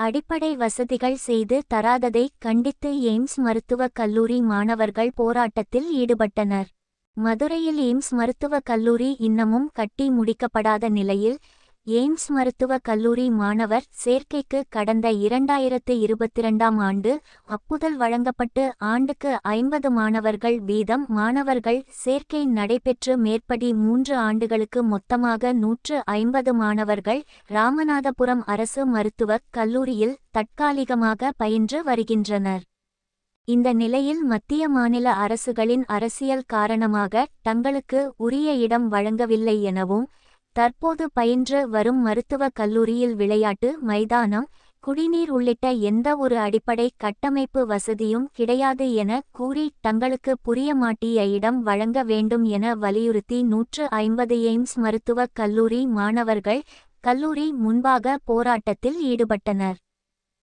அடிப்படை வசதிகள் செய்து தராததை கண்டித்து எய்ம்ஸ் மருத்துவக் கல்லூரி மாணவர்கள் போராட்டத்தில் ஈடுபட்டனர். மதுரையில் எய்ம்ஸ் மருத்துவக் கல்லூரி இன்னமும் கட்டி முடிக்கப்படாத நிலையில் எய்ம்ஸ் மருத்துவக் கல்லூரி மாணவர் சேர்க்கைக்கு கடந்த இரண்டாயிரத்து இருபத்திரண்டாம் ஆண்டு அப்புதல் வழங்கப்பட்டு ஆண்டுக்கு ஐம்பது மாணவர்கள் வீதம் மாணவர்கள் சேர்க்கை நடைபெற்று மேற்படி மூன்று ஆண்டுகளுக்கு மொத்தமாக நூற்று ஐம்பது மாணவர்கள் ராமநாதபுரம் அரசு மருத்துவக் கல்லூரியில் தற்காலிகமாக பயின்று வருகின்றனர். இந்த நிலையில் மத்திய மாநில அரசுகளின் அரசியல் காரணமாக தங்களுக்கு உரிய இடம் வழங்கவில்லை எனவும் தற்போது பயின்று வரும் மருத்துவக் கல்லூரியில் விளையாட்டு மைதானம் குடிநீர் உள்ளிட்ட எந்த ஒரு அடிப்படை கட்டமைப்பு வசதியும் கிடையாது என கூறி தங்களுக்கு புரிய மாட்டிய இடம் வழங்க வேண்டும் என வலியுறுத்தி நூற்று ஐம்பது எய்ம்ஸ் மருத்துவக் கல்லூரி மாணவர்கள் கல்லூரி முன்பாக போராட்டத்தில் ஈடுபட்டனர்.